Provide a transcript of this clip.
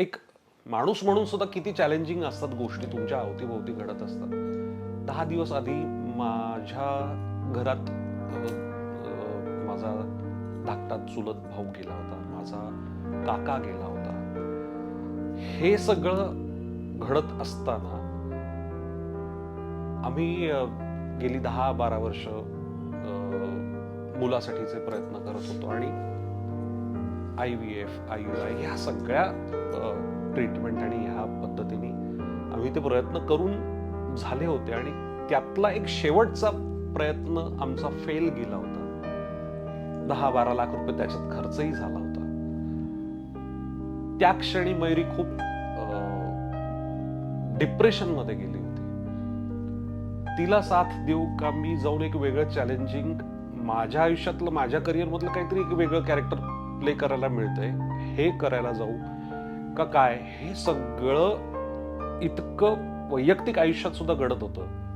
एक माणूस म्हणून सुद्धा किती चॅलेंजिंग असतात गोष्टी तुमच्या अवतीभोवती घडत असतात. दहा दिवस आधी माझ्या घरात माझा धाकटा चुलत भाऊ गेला होता. माझा काका गेला होता. हे सगळं घडत असताना आम्ही गेली दहा बारा वर्ष मुलासाठीचे प्रयत्न करत होतो आणि I V F I U I ह्या सगळ्या ट्रीटमेंट आणि ह्या पद्धतीने आम्ही ते प्रयत्न करून झाले होते आणि त्यातला एक शेवटचा प्रयत्न आमचा फेल गेला होता. दहा बारा लाख रुपये त्याच्यात खर्चही झाला होता. त्या क्षणी मयुरी खूप डिप्रेशनमध्ये गेली होती. तिला साथ देऊ का मी जाऊन एक वेगळं चॅलेंजिंग माझ्या आयुष्यातलं माझ्या करिअर मधलं काहीतरी एक वेगळं कॅरेक्टर प्ले करायला मिळतंय हे करायला जाऊ का काय हे सगळं इतकं वैयक्तिक आयुष्यात सुद्धा घडत होतं.